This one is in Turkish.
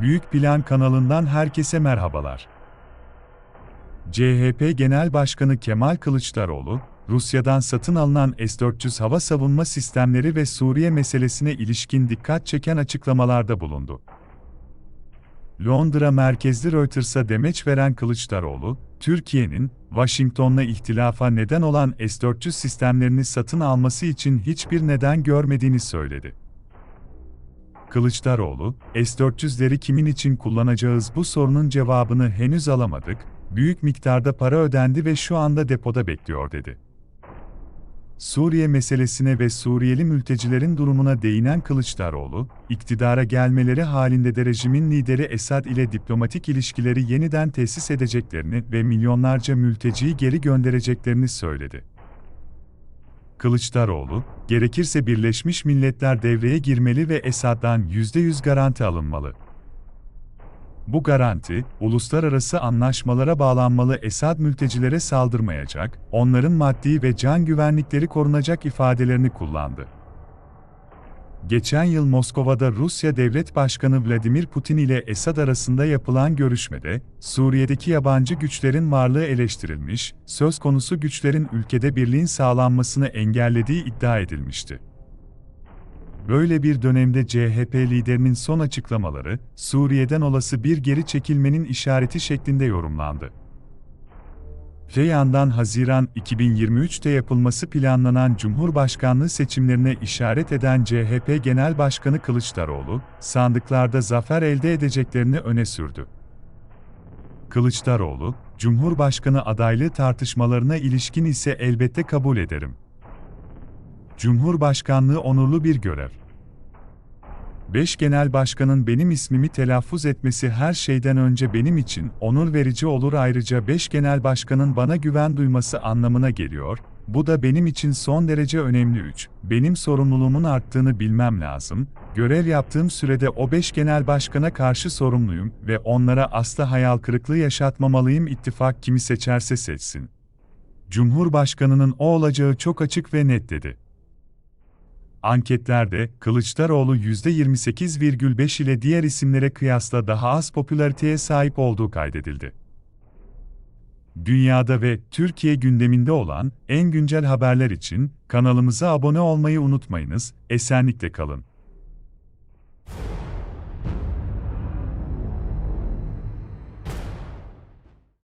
Büyük Plan kanalından herkese merhabalar. CHP Genel Başkanı Kemal Kılıçdaroğlu, Rusya'dan satın alınan S-400 hava savunma sistemleri ve Suriye meselesine ilişkin dikkat çeken açıklamalarda bulundu. Londra merkezli Reuters'a demeç veren Kılıçdaroğlu, Türkiye'nin, Washington'la ihtilafa neden olan S-400 sistemlerini satın alması için hiçbir neden görmediğini söyledi. Kılıçdaroğlu, S-400'leri kimin için kullanacağız bu sorunun cevabını henüz alamadık, büyük miktarda para ödendi ve şu anda depoda bekliyor dedi. Suriye meselesine ve Suriyeli mültecilerin durumuna değinen Kılıçdaroğlu, iktidara gelmeleri halinde de rejimin lideri Esad ile diplomatik ilişkileri yeniden tesis edeceklerini ve milyonlarca mülteciyi geri göndereceklerini söyledi. Kılıçdaroğlu, gerekirse Birleşmiş Milletler devreye girmeli ve Esad'dan %100 garanti alınmalı. Bu garanti, uluslararası anlaşmalara bağlanmalı Esad mültecilere saldırmayacak, onların maddi ve can güvenlikleri korunacak ifadelerini kullandı. Geçen yıl Moskova'da Rusya Devlet Başkanı Vladimir Putin ile Esad arasında yapılan görüşmede, Suriye'deki yabancı güçlerin varlığı eleştirilmiş, söz konusu güçlerin ülkede birliğin sağlanmasını engellediği iddia edilmişti. Böyle bir dönemde CHP liderinin son açıklamaları, Suriye'den olası bir geri çekilmenin işareti şeklinde yorumlandı. Öte Haziran 2023'te yapılması planlanan Cumhurbaşkanlığı seçimlerine işaret eden CHP Genel Başkanı Kılıçdaroğlu, sandıklarda zafer elde edeceklerini öne sürdü. Kılıçdaroğlu, Cumhurbaşkanı adaylığı tartışmalarına ilişkin ise elbette kabul ederim. Cumhurbaşkanlığı onurlu bir görev. Beş genel başkanın benim ismimi telaffuz etmesi her şeyden önce benim için onur verici olur ayrıca beş genel başkanın bana güven duyması anlamına geliyor, bu da benim için son derece önemli 3. Benim sorumluluğumun arttığını bilmem lazım, görev yaptığım sürede o beş genel başkana karşı sorumluyum ve onlara asla hayal kırıklığı yaşatmamalıyım ittifak kimi seçerse seçsin. Cumhurbaşkanının o olacağı çok açık ve net dedi. Anketlerde Kılıçdaroğlu %28,5 ile diğer isimlere kıyasla daha az popülariteye sahip olduğu kaydedildi. Dünyada ve Türkiye gündeminde olan en güncel haberler için kanalımıza abone olmayı unutmayınız. Esenlikle kalın.